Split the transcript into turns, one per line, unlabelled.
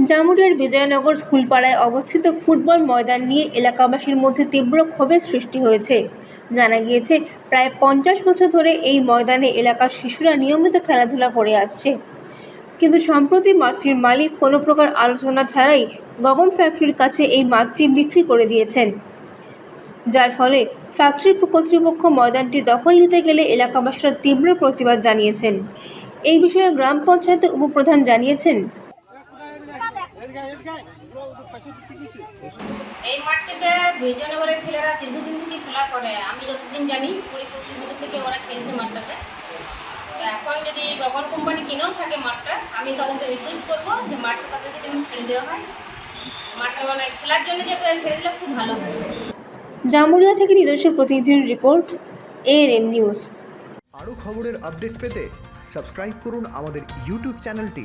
জামুরিয়ার বিজয়নগর স্কুলপাড়ায় অবস্থিত ফুটবল ময়দান নিয়ে এলাকাবাসীর মধ্যে তীব্র ক্ষোভের সৃষ্টি হয়েছে। জানা গিয়েছে, প্রায় পঞ্চাশ বছর ধরে এই ময়দানে এলাকার শিশুরা নিয়মিত খেলাধুলা করে আসছে। কিন্তু সম্প্রতি মাঠটির মালিক কোনো প্রকার আলোচনা ছাড়াই গগন ফ্যাক্টরির কাছে এই মাঠটি বিক্রি করে দিয়েছেন। যার ফলে ফ্যাক্টরির কর্তৃপক্ষ ময়দানটি দখল নিতে গেলে এলাকাবাসীরা তীব্র প্রতিবাদ জানিয়েছেন। এই বিষয়ে গ্রাম পঞ্চায়েতের উপপ্রধান জানিয়েছেন
এই মাঠটিতে বিজয়নগরের ছেলেরা দীর্ঘদিন থেকে খেলা করে। আমি যতদিন জানি কুড়ি পঁচিশ বছর থেকে ওরা খেলছে মাঠটাতে। তো এখন যদি গগন কোম্পানি কিনেও থাকে মাঠটা আমি তাদেরকে রিকোয়েস্ট করব যে মাঠটা তাদেরকে যেন ছেড়ে দেওয়া হয়। মাঠটা মানে খেলার জন্য যাতে ছেড়ে দিলে খুব ভালো হয়।
জামুরিয়া থেকে নিজস্ব প্রতিনিধির রিপোর্ট এএনএম নিউজ।
আরও খবরের আপডেট পেতে সাবস্ক্রাইব করুন আমাদের ইউটিউব চ্যানেলটি।